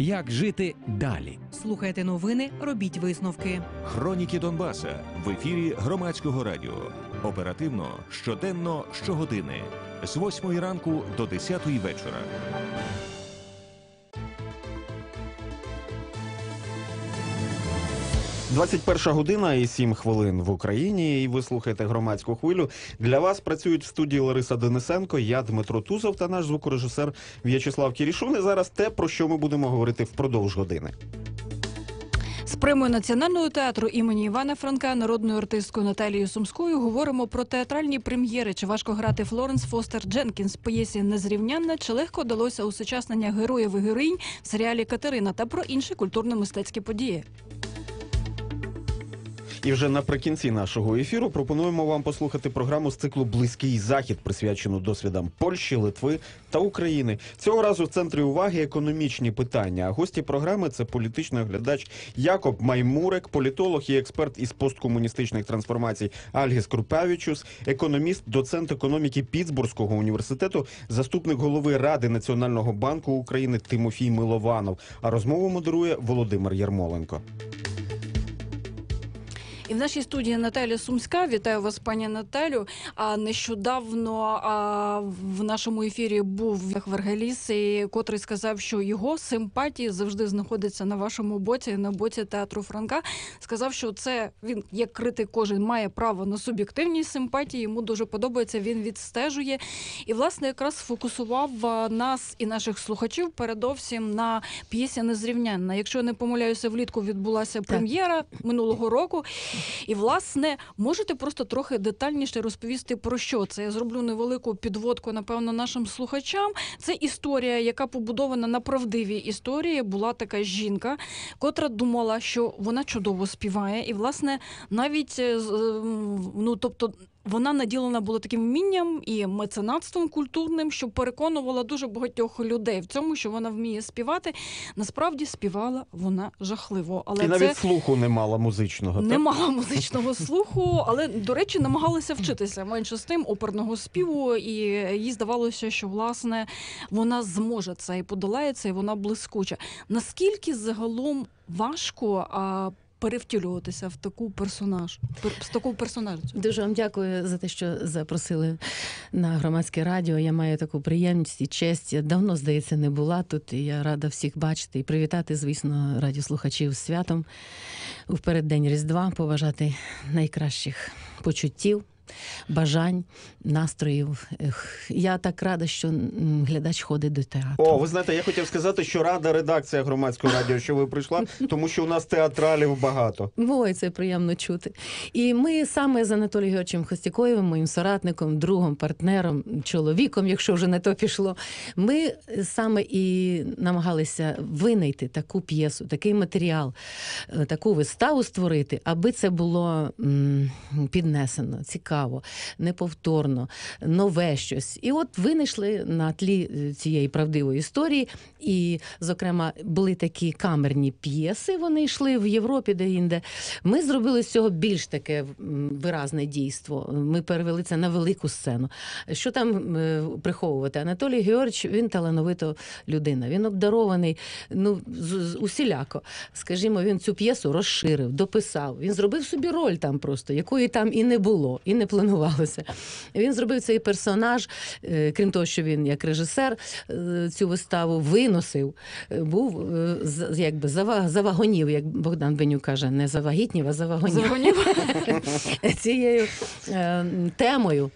Як жити далі? Слухайте новини, робіть висновки. Хроніки Донбаса в ефірі громадського радіо. Оперативно щоденно, щогодини з 8 ранку до 10 вечора. – 21 година і 7 хвилин в Україні. І ви слухаєте громадську хвилю. Для вас працюють в студії Лариса Денисенко, я Дмитро Тузов та наш звукорежисер В'ячеслав Кірішун. І зараз те, про що ми будемо говорити впродовж години. З премою національного театру імені Івана Франка, народною артисткою Наталією Сумською, говоримо про театральні прем'єри. Чи важко грати Флоренс Фостер Дженкінс в п'єсі Незрівнянна, чи легко вдалося усучаснення героїв і героїнь в серіалі Катерина та про інші культурно-мистецькі події. І вже наприкінці нашого ефіру пропонуємо вам послухати програму з циклу Близький захід, присвячену досвідам Польщі, Литви та України. Цього разу в центрі уваги економічні питання. А гості програми це політичний оглядач Якоб Маймурек, політолог і експерт із посткомуністичних трансформацій Альгіс Крупавічус, економіст, доцент економіки Пітсбурзького університету, заступник голови Ради Національного банку України Тимофій Милованов. А розмову модерує Володимир Ярмоленко. І в нашій студії Наталя Сумська. Вітаю вас, пані Наталю. А нещодавно а, в нашому ефірі був Вергеліс, котрий сказав, що його симпатії завжди знаходяться на вашому боці, на боці театру Франка. Сказав, що це він, як критик, кожен має право на суб'єктивні симпатії. Йому дуже подобається. Він відстежує і, власне, якраз фокусував нас і наших слухачів передовсім на п'єсі Незрівнянна. Якщо я не помиляюся, влітку відбулася прем'єра минулого року. І власне можете просто трохи детальніше розповісти про що це. Я зроблю невелику підводку, напевно, нашим слухачам. Це історія, яка побудована на правдивій історії. Була така жінка, котра думала, що вона чудово співає, і власне навіть е, е, ну тобто. Вона наділена була таким вмінням і меценатством культурним, що переконувала дуже багатьох людей в цьому, що вона вміє співати. Насправді співала вона жахливо, але і це навіть слуху не мала музичного. не так? мала музичного слуху, але до речі, намагалася вчитися менше з тим оперного співу, і їй здавалося, що власне вона зможе це і подолає це, і вона блискуча. Наскільки загалом важко а, перевтілюватися в таку персонаж, пер, з таку персонажу? Дуже вам дякую за те, що запросили на громадське радіо. Я маю таку приємність і честь. Я давно, здається, не була тут. І я рада всіх бачити і привітати, звісно, радіослухачів з святом у переддень Різдва, побажати найкращих почуттів. Бажань, настроїв. Ех, Я так рада, що глядач ходить до театру. О, ви знаєте, я хотів сказати, що рада редакція громадського радіо, що ви прийшла, тому що у нас театралів багато. Ой, це приємно чути. І ми саме з Анатолієм Георгійовичем Хостяковим, моїм соратником, другом, партнером, чоловіком, якщо вже не то пішло, ми саме і намагалися винайти таку п'єсу, такий матеріал, е, таку виставу створити, аби це було м, піднесено, цікаво, неповторно, нове щось. І от винайшли на тлі е, цієї правдивої історії. І, зокрема, були такі камерні п'єси, вони йшли в Європі, де інде. Ми зробили з цього більш таке виразне дійство. Ми перевели це на велику сцену. Що там е, приховувати? Анатолій Георгійович, він талановита людина. Він обдарований ну, усіляко. Скажімо, він цю п'єсу розширив, дописав. Він зробив собі роль там просто, якої там і не було, і не планувалося. Він зробив цей персонаж, е, крім того, що він як режисер е, цю виставу виносив, е, був якби зава- завагонів, як Богдан Бенюк каже, не завагітнів, а завагонів цією темою.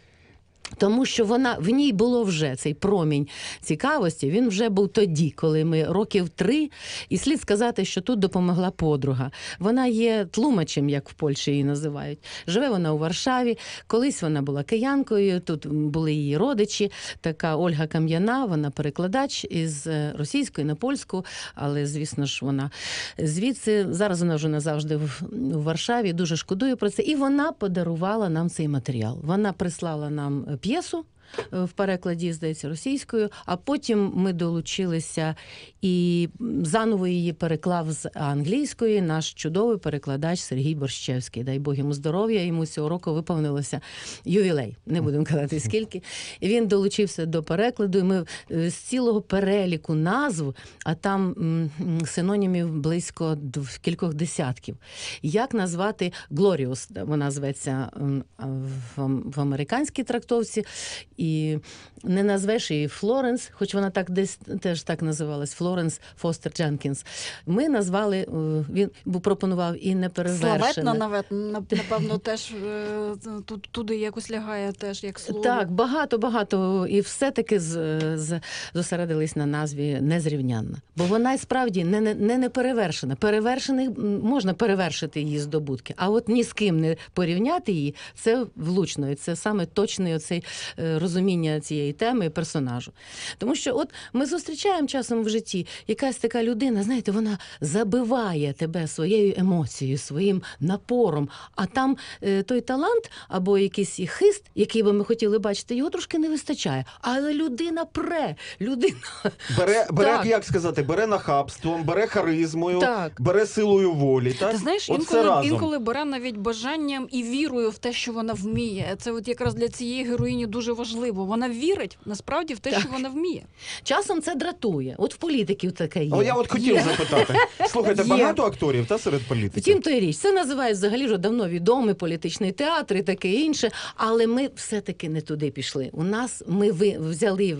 Тому що вона в ній було вже цей промінь цікавості. Він вже був тоді, коли ми років три, і слід сказати, що тут допомогла подруга. Вона є тлумачем, як в Польщі її називають. Живе вона у Варшаві. Колись вона була киянкою. Тут були її родичі. Така Ольга Кам'яна, вона перекладач із е, російської на польську, але звісно ж вона звідси зараз вона вже назавжди в, Варшаві. Дуже шкодує про це. І вона подарувала нам цей матеріал. Вона прислала нам pjesų в перекладі, здається, російською. А потім ми долучилися і заново її переклав з англійської наш чудовий перекладач Сергій Борщевський. Дай Бог йому здоров'я. Йому цього року виповнилося ювілей. Не будемо казати скільки. Він долучився до перекладу. І ми е, з цілого переліку назв, а там синонімів близько кількох десятків. Як назвати Глоріус? Вона зветься в американській трактовці, і не назвеш її Флоренс, хоч вона так десь теж так називалась Флоренс Фостер Дженкінс. Ми назвали е, він пропонував і неперевершена. Славетна, навет, напевно, теж е, тут, туди якось лягає теж як слово. Так, багато, багато. І все-таки з, з, зосередились на назві незрівнянна. Бо вона і справді не, не, не неперевершена. Перевершений можна перевершити її здобутки, а от ні з ким не порівняти її, це влучно. І це саме точне оцей е, розуміння цієї теми і персонажу. Тому що от ми зустрічаємо часом в житті якась така людина, знаєте, вона забиває тебе своєю емоцією, своїм напором. А там е, той талант або якийсь і хист, який би ми хотіли бачити, його трошки не вистачає. Але людина пре, людина Бере, бере Так. як сказати, бере нахабством, бере харизмою, Так. бере силою волі. Так? Ти знаєш, От інколи, разом. інколи бере навіть бажанням і вірою в те, що вона вміє. Це от якраз для цієї героїні дуже важливо. Вона вірить насправді в те, Так. що вона вміє. часом це дратує. От в політиків таке є. О, я от хотів Є. запитати. Слухайте, Є. багато акторів та серед політиків. Втім, то й річ. Це називають взагалі вже давно відомий політичний театр і таке інше. Але ми все-таки не туди пішли. У нас ми ви взяли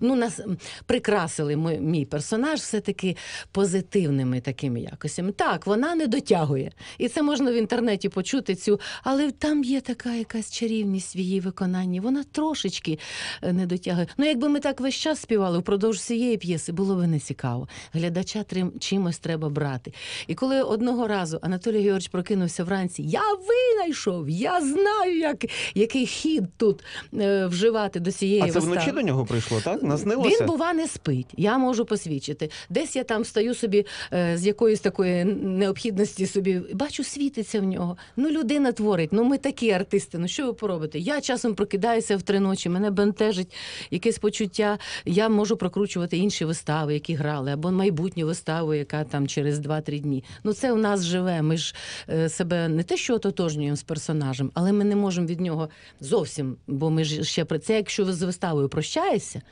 ну нас прикрасили ми, мій персонаж все-таки позитивними такими якостями. Так, вона не дотягує. І це можна в інтернеті почути цю, але там є така якась чарівність в її виконанні. Вона трошечки е, не дотягує. Ну, якби ми так весь час співали впродовж всієї п'єси, було би не цікаво. Глядача трим, чимось треба брати. І коли одного разу Анатолій Георгійович прокинувся вранці, я винайшов, я знаю, як, який хід тут е, вживати до цієї А це вистави. вночі до нього прийшло, так? Наснилося? Він, бува, не спить. Я можу посвідчити. Десь я там стою собі е, з якоїсь такої необхідності собі. Бачу, світиться в нього. Ну, людина творить. Ну, ми такі артисти. Ну що ви поробите? Я часом прокидаюся в три ночі, мене бентежить якесь почуття. Я можу прокручувати інші вистави, які грали, або майбутню виставу, яка там через 2-3 дні. Ну, це у нас живе. Ми ж е, себе не те, що ототожнюємо з персонажем, але ми не можемо від нього зовсім, бо ми ж ще про це, якщо ви з виставою прощаєшся.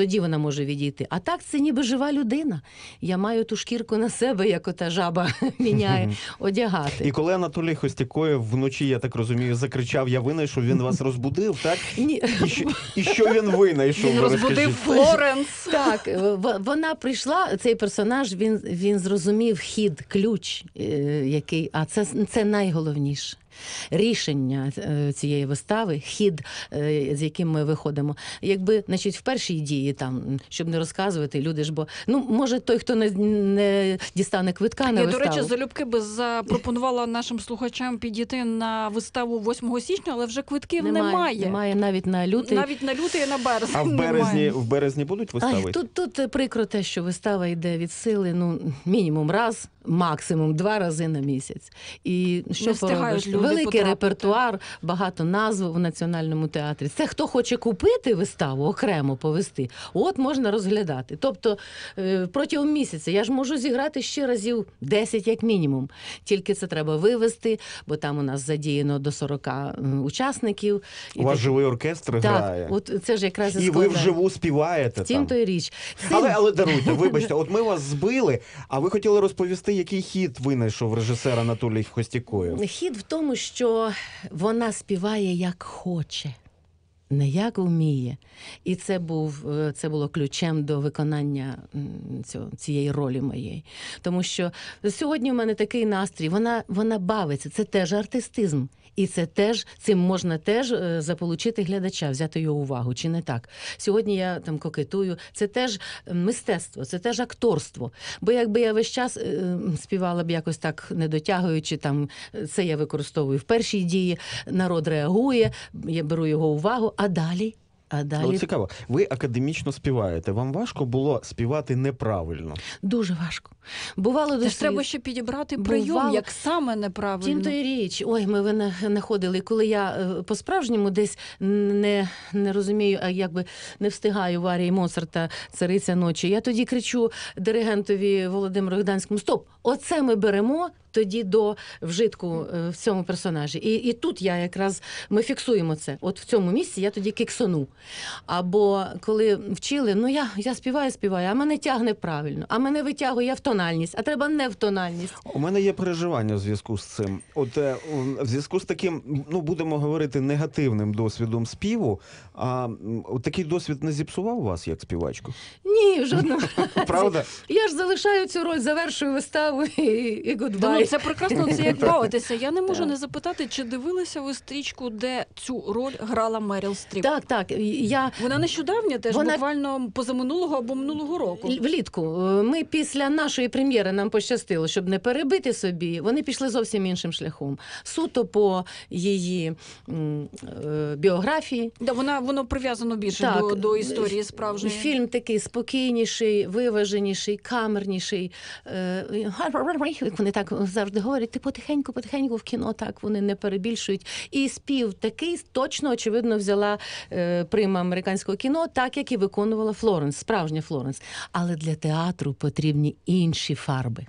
Тоді вона може відійти. А так це ніби жива людина. Я маю ту шкірку на себе, як ота жаба міняє, одягати. І коли Анатолій Хостякоєв вночі, я так розумію, закричав Я винайшов, він вас розбудив, так? Ні. І що, і що він винайшов? Він ви розбудив? Флоренс. Так, вона прийшла, цей персонаж, він, він зрозумів хід, ключ, е, який, а це, це найголовніше. Рішення е, цієї вистави, хід, е, з яким ми виходимо. Якби, значить, в першій дії, там, щоб не розказувати, люди ж бо ну може той, хто не, не дістане квитка на Я, до речі, залюбки би запропонувала нашим слухачам підійти на виставу 8 січня, але вже квитків немає. Немає навіть на лютий. Навіть на лютий і на березень. А в березні, немає. в березні будуть вистави? Ай, тут, тут прикро те, що вистава йде від сили, ну мінімум раз, максимум два рази на місяць. І що встигають поробиш? люди Великий потрапити. репертуар, багато назв в національному театрі. Це хто хоче купити виставу, окремо повести, от можна розглядати. Тобто е, протягом місяця я ж можу зіграти ще разів 10 як мінімум. Тільки це треба вивести, бо там у нас задіяно до 40 учасників. У вас живий оркестр так, грає. от це ж якраз І ви вживу співаєте Втім, там. то й річ. Цим- Але, але даруйте, вибачте, от ми вас збили, а ви хотіли розповісти, який хід винайшов режисер Анатолій Хостікоєв? Хід в тому, що вона співає як хоче. Не як вміє. І це був е, це було ключем до виконання цього, цієї ролі моєї. Тому що сьогодні в мене такий настрій, вона, вона бавиться, це теж артистизм. І це теж цим можна теж е, заполучити глядача, взяти його увагу, чи не так? Сьогодні я там кокетую. Це теж мистецтво, це теж акторство. Бо якби я весь час е, співала б якось так не дотягуючи, там це я використовую в першій дії. Народ реагує, я беру його увагу, а далі. А Ну, далі цікаво, ви академічно співаєте. Вам важко було співати неправильно? дуже важко. Бувало Це до треба ще підібрати Бувало- як саме неправильно. Тім то й річ. Ой, ми ви знаходили. Коли я е, по-справжньому десь не, не розумію, а якби не встигаю в арії Моцарта цариця ночі. Я тоді кричу диригентові Володимиру Гданському: Стоп! Оце ми беремо. Тоді до вжитку е, в цьому персонажі. І, і тут я якраз ми фіксуємо це. От в цьому місці я тоді киксону. Або коли вчили, ну я, я співаю, співаю, а мене тягне правильно, а мене витягує я в тональність, а треба не в тональність. У мене є переживання в зв'язку з цим. От е, в зв'язку з таким, ну будемо говорити, негативним досвідом співу. А от такий досвід не зіпсував вас як співачку? Ні, в жодному разі. Правда? Я ж залишаю цю роль, завершую виставу і, і Та гудбай. ну це прекрасно, це як бавитися. Я не можу Так. не запитати, чи дивилися ви стрічку, де цю роль грала Меріл Стріп. Так, так. Я Вона нещодавня, теж Вона- буквально позаминулого або минулого року. влітку. е, Ми після нашої прем'єри нам пощастило, щоб не перебити собі. Вони пішли зовсім іншим шляхом. Суто по її е, біографії. Да, вона воно прив'язано більше Так, до, до історії справжньої. Фільм такий спокійніший, виваженіший, камерніший. Вони так завжди говорять, ти потихеньку, потихеньку в кіно так вони не перебільшують. І спів такий точно, очевидно, взяла е, прима американського кіно, так як і виконувала Флоренс, справжня Флоренс. Але для театру потрібні інші фарби.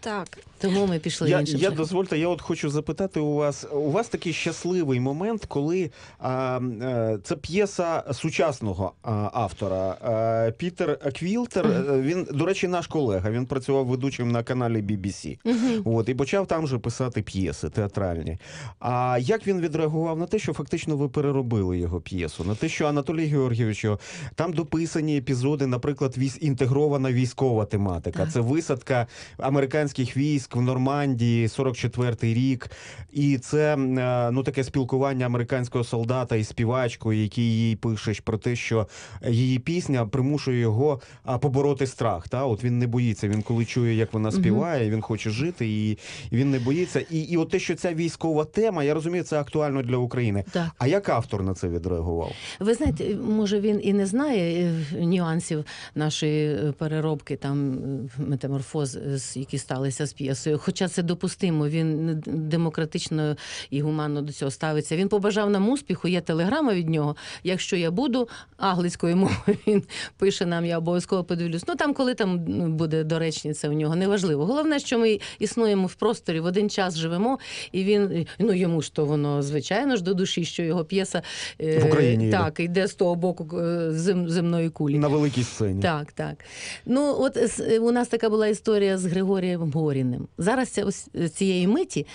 Так. Тому ми пішли Я, іншим я шляхом. дозвольте, я от хочу запитати у вас. У вас такий щасливий момент, коли а, е, це п'єса сучасного а, автора а, Пітер Квілтер. е, Він, до речі, наш колега. Він працював ведучим на каналі BBC. Мгм. От і почав там же писати п'єси театральні. А як він відреагував на те, що фактично ви переробили його п'єсу? На те, що Анатолій Георгійович, там дописані епізоди, наприклад, військ інтегрована військова тематика. Так. Це висадка американських військ в Нормандії, 44-й рік. І це е, ну таке спілкування американського солдата із співачкою, який їй пише про те, що її пісня примушує його побороти страх. Та от він не боїться. Він коли чує, як вона співає, він хоче жити, і, він не боїться. І, і от те, що ця військова тема, я розумію, це актуально для України. Так. А як автор на це відреагував? Ви знаєте, може він і не знає е, нюансів нашої е, переробки, там метаморфоз, які сталися з п'єсою. Хоча це допустимо, він демократично і гуманно до цього ставиться. Він побажав нам успіху. Є телеграма від нього. Якщо я буду англійською мовою, він пише нам, я обов'язково подивлюсь. Ну там, коли там ну, буде доречниця у нього, неважливо. Головне, що ми існуємо в просторі, в один час живемо, і він ну йому ж то воно звичайно ж до душі, що його п'єса е, В Україні так йде з того боку е, зем, земної кулі. На великій сцені. Так, так. Ну, от у нас така була історія з Григорієм Горіним. Зараз ця, ось цієї миті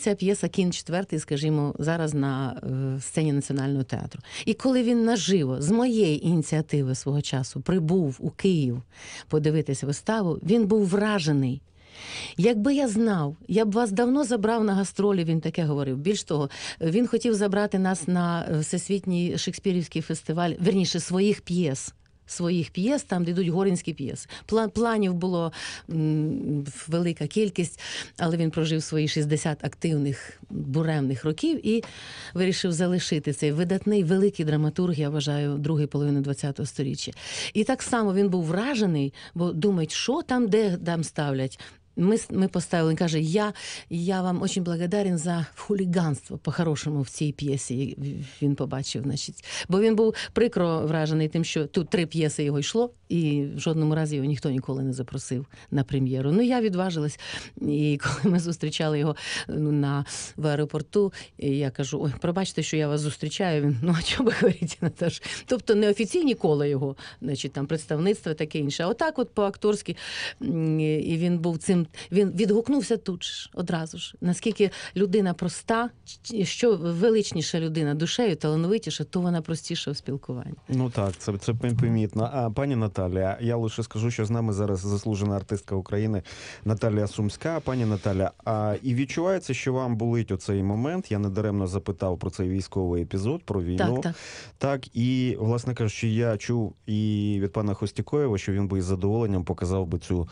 ця п'єса Кін четвертий, скажімо, зараз на е, сцені Національного театру. І коли він наживо з моєї ініціативи свого часу прибув у Київ подивитися виставу, він був вражений. Якби я знав, я б вас давно забрав на гастролі. Він таке говорив. Більш того, він хотів забрати нас на е, всесвітній шекспірівський фестиваль, верніше своїх п'єс. Своїх п'єс, там де йдуть горинські п'єси. Планів було велика кількість, але він прожив свої 60 активних буремних років і вирішив залишити цей видатний великий драматург, я вважаю, другої половини ХХ століття. І так само він був вражений, бо думають, що там, де там ставлять. С- ми поставили, він каже, я, я вам дуже благодарен за хуліганство по-хорошому в цій п'єсі. Він побачив, значить. Бо він був прикро вражений тим, що тут три п'єси його йшло, і в жодному разі його ніхто ніколи не запросив на прем'єру. Ну, я відважилась. І коли ми зустрічали його ну, на, в аеропорту, я кажу: ой, пробачте, що я вас зустрічаю. Він, ну а чого ви говорите, Наташ? Тобто не офіційні кола його, значить, там представництво таке інше. А отак, от по-акторськи. І він був цим, він відгукнувся тут ж одразу ж. Наскільки людина проста, що величніша людина душею, талановитіша, то вона простіша в спілкуванні. Ну так, це, це помітно. А пані Наталія, я лише скажу, що з нами зараз заслужена артистка України Наталія Сумська. Пані Наталя, а і відчувається, що вам болить оцей момент. Я недаремно запитав про цей військовий епізод, про війну. Так, так. Так, і власне кажучи, я чув і від пана Хостікоєва, що він би із задоволенням показав би цю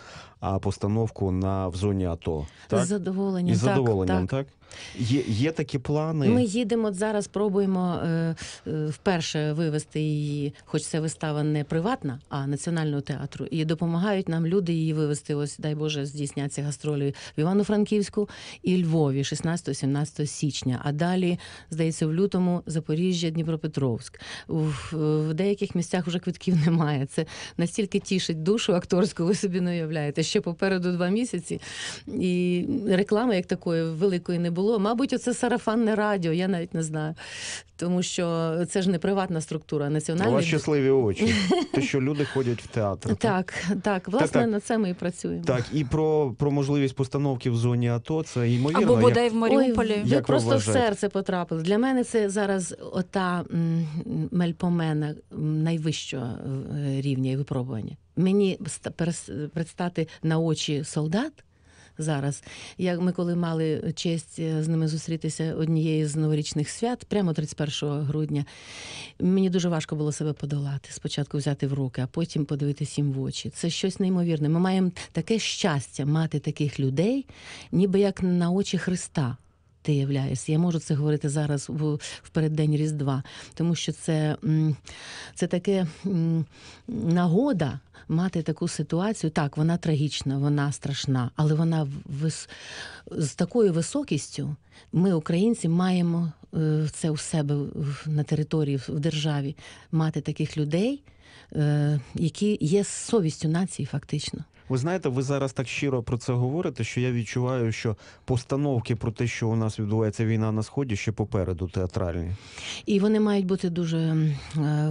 постановку на в зоні АТО. Так? З задоволенням. Із задоволенням, так. так? Є, є такі плани. Ми їдемо зараз, пробуємо е, е, вперше вивести її, хоч це вистава не приватна, а національного театру. І допомагають нам люди її вивести. Ось дай Боже, здійсняться гастролі в Івано-Франківську і Львові, 16-17 січня. А далі, здається, в лютому Запоріжжя, Дніпропетровськ. В, в деяких місцях вже квитків немає. Це настільки тішить душу акторську, ви собі не уявляєте. Ще попереду два місяці. І реклами як такої великої не було. Мабуть, оце сарафанне радіо, я навіть не знаю. Тому що це ж не приватна структура, а У вас національна. щасливі очі. Те, що люди ходять в театр. Так, так, власне, так. на це ми і працюємо. Так, і про, про можливість постановки в зоні ато, це ймовірно. Або бодай в Маріуполі. Ой, ви Як ви просто в серце потрапили. Для мене це зараз ота мельпомена найвищого е, рівня і випробування. Мені ста- предстати на очі солдат. Зараз, як ми коли мали честь е, з ними зустрітися однієї з новорічних свят, прямо 31 грудня, мені дуже важко було себе подолати. Спочатку взяти в руки, а потім подивитись їм в очі. Це щось неймовірне. Ми маємо таке щастя мати таких людей, ніби як на очі Христа. Ти являєшся. Я можу це говорити зараз в, в переддень Різдва, тому що це, це таке нагода мати таку ситуацію. Так, вона трагічна, вона страшна, але вона вис... з такою високістю ми, українці, маємо е, це у себе на території, в державі, мати таких людей, е, які є совістю нації, фактично. Ви знаєте, ви зараз так щиро про це говорите, що я відчуваю, що постановки про те, що у нас відбувається війна на сході, ще попереду театральні. І вони мають бути дуже е,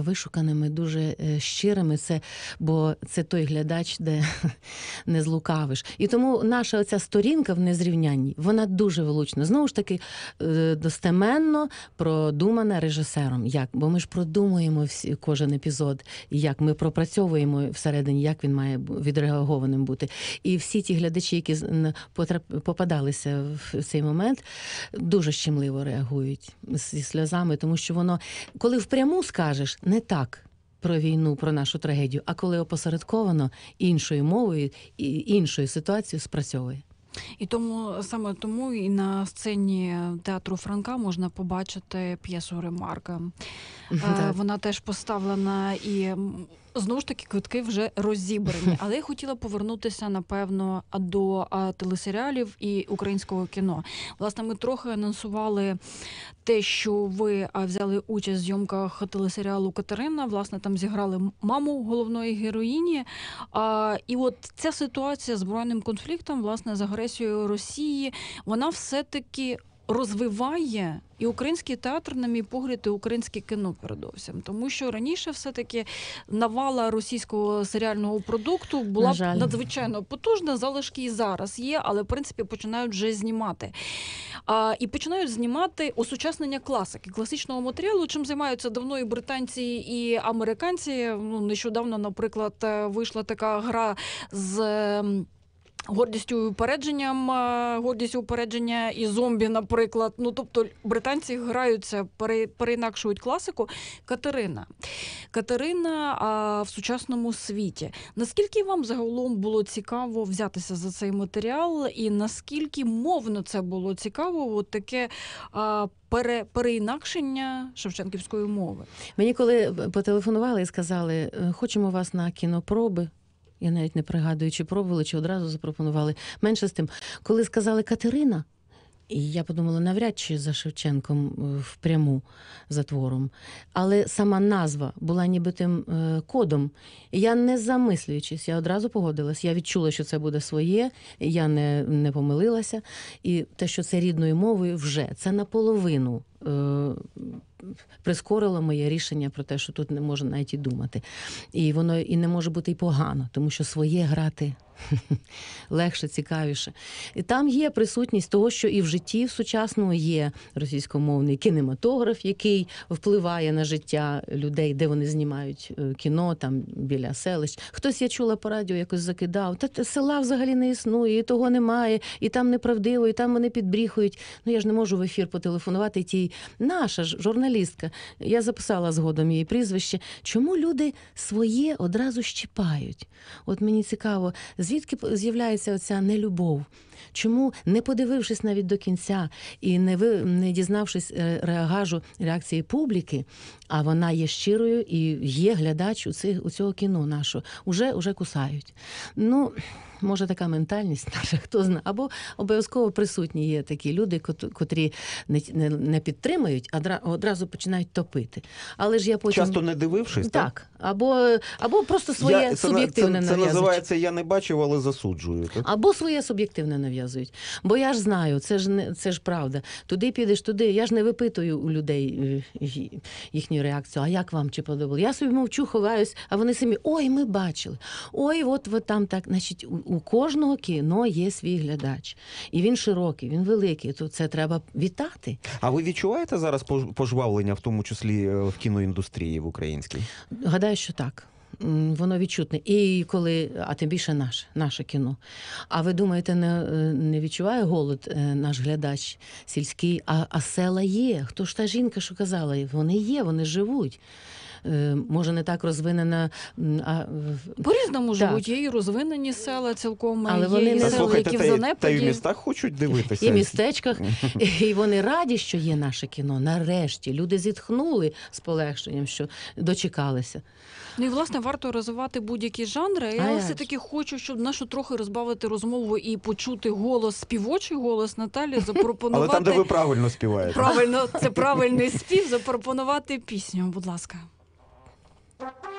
вишуканими, дуже е, щирими. Це, бо це той глядач, де не злукавиш. І тому наша оця сторінка в незрівнянні, вона дуже влучна. Знову ж таки, е, достеменно продумана режисером. Як? Бо ми ж продумуємо всі, кожен епізод, як ми пропрацьовуємо всередині, як він має бу- відреагованим бути. І всі ті глядачі, які попадалися в цей момент, дуже щемливо реагують зі сльозами, тому що воно, коли впряму скажеш, не так. Про війну, про нашу трагедію, а коли опосередковано іншою мовою і іншою ситуацією спрацьовує. І тому саме тому і на сцені театру Франка можна побачити п'єсу Ремарка. Е, Вона теж поставлена і знову ж таки квитки вже розібрані. Але я хотіла повернутися напевно до телесеріалів і українського кіно. Власне, ми трохи анонсували те, що ви взяли участь в зйомках телесеріалу Катерина. Власне, там зіграли маму головної героїні. А, і от ця ситуація з збройним конфліктом, власне, з агресією Росії, вона все-таки. Розвиває і український театр, на мій погляд, і українське кіно передовсім, тому що раніше все-таки навала російського серіального продукту була На надзвичайно потужна. Залишки і зараз є, але в принципі починають вже знімати. А, і починають знімати осучаснення класики, класичного матеріалу, чим займаються давно і британці, і американці. Ну нещодавно, наприклад, е, вийшла така гра з. Гордістю і упередженням, е, гордістю упередження і зомбі, наприклад. Ну тобто британці граються, пере, переінакшують класику. Катерина. Катерина а, в сучасному світі. Наскільки вам загалом було цікаво взятися за цей матеріал, і наскільки мовно це було цікаво, от таке а, пере, переінакшення шевченківської мови? Мені коли потелефонували і сказали, «Е, хочемо вас на кінопроби. Я навіть не пригадую, чи пробували, чи одразу запропонували. Менше з тим, коли сказали Катерина, і я подумала, навряд чи за Шевченком е, впряму за твором. Але сама назва була ніби тим е, кодом. Я не замислюючись, я одразу погодилась. Я відчула, що це буде своє, я не, не помилилася. І те, що це рідною мовою, вже це наполовину. Е, Прискорило моє рішення про те, що тут не можна навіть і думати. І воно і не може бути і погано, тому що своє грати легше, цікавіше. І там є присутність того, що і в житті в сучасному є російськомовний кінематограф, який впливає на життя людей, де вони знімають е, кіно, там біля селищ. Хтось я чула по радіо, якось закидав. Та села взагалі не існує, і того немає, і там неправдиво, і там вони підбріхують. Ну я ж не можу в ефір потелефонувати тій наша ж журналістка. Я записала згодом її прізвище. Чому люди своє одразу щіпають? От мені цікаво, звідки з'являється оця нелюбов? Чому, не подивившись навіть до кінця і не ви не дізнавшись е, реагажу реакції публіки, а вона є щирою і є глядач у цих у цього кіно нашого, уже, уже кусають. Ну. Може, така ментальність наша, хто знає. Або обов'язково присутні є такі люди, котрі не, не, не підтримують, а одразу починають топити. Але ж я потім Часто не дивившись, так, або, або просто своє Я- це, суб'єктивне це, це нав'язують. називається я не бачив, але засуджую. Так? Або своє суб'єктивне нав'язують. Бо я ж знаю, це ж не це ж правда. Туди підеш, туди. Я ж не випитую у людей е, їхню реакцію. А як вам чи подобало? Я собі мовчу, ховаюсь, а вони самі ой, ми бачили. Ой, от ви там так. Значить, у, у кожного кіно є свій глядач. І він широкий, він великий. То це треба вітати. А ви відчуваєте зараз пожвавлення, в тому числі е, в кіноіндустрії в українській? Гадаю, що так. Воно відчутне. І коли, а тим більше наше, наше кіно. А ви думаєте, не, е, не відчуває голод е, наш глядач сільський, а, а села є. Хто ж та жінка, що казала? Вони є, вони живуть. Е, Може, не так розвинена, а в- По-різному Так. живуть. Є і розвинені села цілком, Але є вони і не- села, слухайте, які в й- та й в містах хочуть дивитися. і в містечках, і вони раді, що є наше кіно. Нарешті люди зітхнули з полегшенням, що дочекалися. Ну і власне варто розвивати будь-які жанри. А Я все таки хочу, щоб нашу трохи розбавити розмову і почути голос, співочий голос Наталі, Але запропонувати там, де ви правильно співаєте. правильно, це правильний спів. Запропонувати пісню. Будь ласка. Bye.